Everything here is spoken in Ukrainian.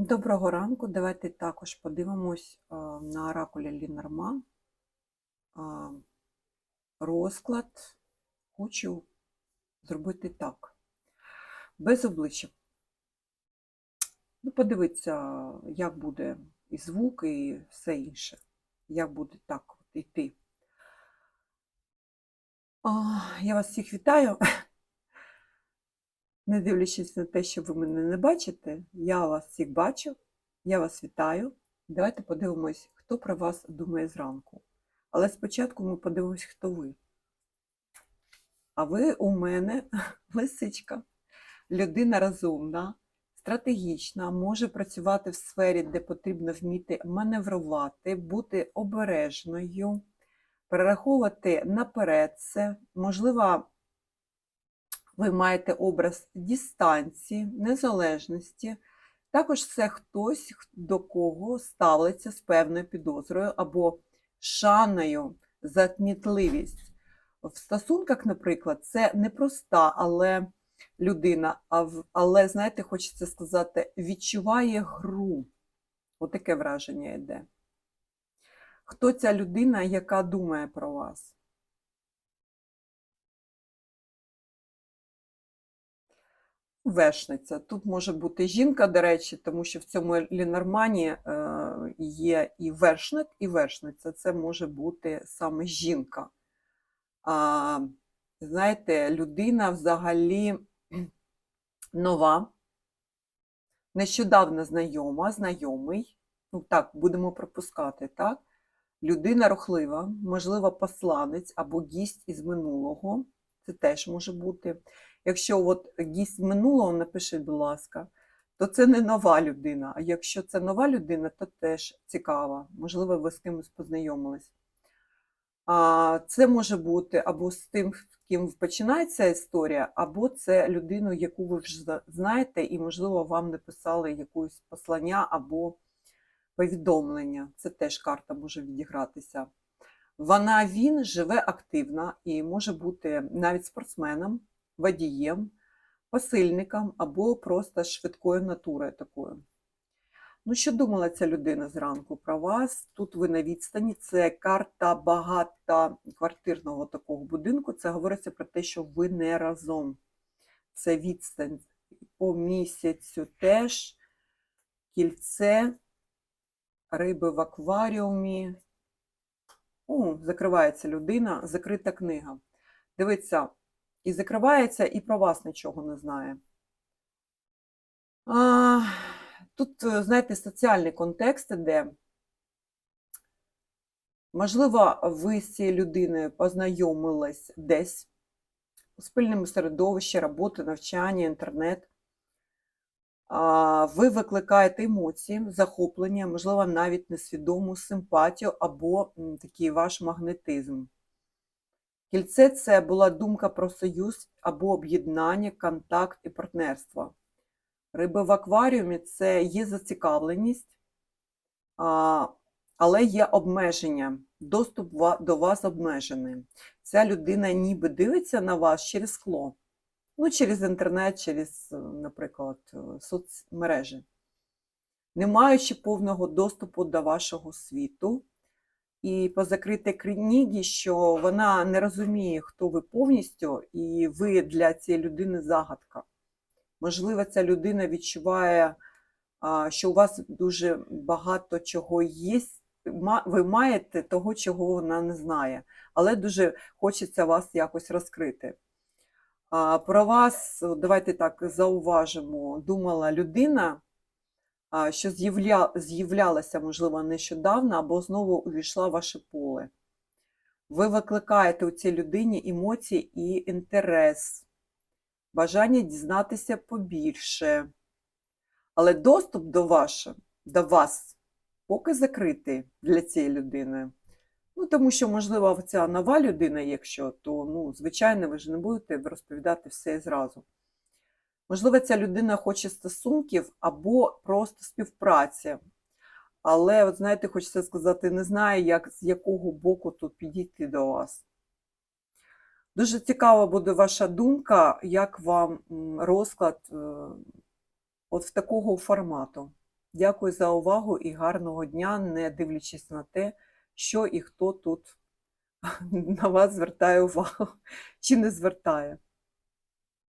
Доброго ранку. Давайте також подивимось на оракулі Лінорман. Розклад хочу зробити так. Без обличчя. Ну, подивитися, як буде і звук, і все інше. Як буде так от йти. Я вас всіх вітаю. Не дивлячись на те, що ви мене не бачите, я вас всіх бачу, я вас вітаю. Давайте подивимось, хто про вас думає зранку. Але спочатку ми подивимось, хто ви. А ви у мене лисичка, людина розумна, стратегічна, може працювати в сфері, де потрібно вміти маневрувати, бути обережною, перераховувати наперед це, можливо, ви маєте образ дистанції, незалежності. Також це хтось, до кого ставиться з певною підозрою або шаною за кмітливість. В стосунках, наприклад, це непроста але людина, але, знаєте, хочеться сказати, відчуває гру. Отаке враження йде. Хто ця людина, яка думає про вас? Вершниця. Тут може бути жінка, до речі, тому що в цьому лінормані е, є і вершник, і вершниця. Це може бути саме жінка. А, знаєте, людина взагалі нова, нещодавно знайома, знайомий. Ну так, будемо пропускати, так? Людина рухлива, можливо, посланець або гість із минулого. Це теж може бути. Якщо от гість минулого, напишіть, будь ласка, то це не нова людина. А якщо це нова людина, то теж цікаво. Можливо, ви з кимось познайомились. А, Це може бути або з тим, з ким починається історія, або це людину, яку ви вже знаєте, і, можливо, вам написали якусь послання або повідомлення. Це теж карта може відігратися. Вона він живе активно і може бути навіть спортсменом, водієм, посильником або просто швидкою натурою такою. Ну, що думала ця людина зранку про вас? Тут ви на відстані, це карта багатоквартирного такого будинку. Це говориться про те, що ви не разом. Це відстань по місяцю теж, кільце, риби в акваріумі. О, закривається людина, закрита книга. Дивиться, і закривається, і про вас нічого не знає. А, тут, е, знаєте, соціальний контекст іде. Можливо, ви з цією людиною познайомились десь у спільному середовищі, роботи, навчання, інтернет. А, Ви викликаєте емоції, захоплення, можливо, навіть несвідому симпатію або такий ваш магнетизм. Кільце це була думка про союз або об'єднання, контакт і партнерство. Риби в акваріумі це є зацікавленість, але є обмеження. Доступ до вас обмежений. Ця людина ніби дивиться на вас через скло. Ну, через інтернет, через, наприклад, соцмережі, не маючи повного доступу до вашого світу, і позакрити книги, що вона не розуміє, хто ви повністю, і ви для цієї людини загадка. Можливо, ця людина відчуває, що у вас дуже багато чого є, ви маєте того, чого вона не знає, але дуже хочеться вас якось розкрити. Про вас, давайте так зауважимо, думала людина, що з'явля... з'являлася, можливо, нещодавно, або знову увійшла в ваше поле. Ви викликаєте у цій людині емоції і інтерес, бажання дізнатися побільше. Але доступ до, ваше, до вас поки закритий для цієї людини. Ну, тому що, можливо, ця нова людина, якщо, то, ну, звичайно, ви ж не будете розповідати все зразу. Можливо, ця людина хоче стосунків або просто співпраці. Але, от знаєте, хочеться сказати, не знаю, як, з якого боку тут підійти до вас. Дуже цікава буде ваша думка, як вам розклад е, от в такого формату. Дякую за увагу і гарного дня, не дивлячись на те, що і хто тут на вас звертає увагу чи не звертає.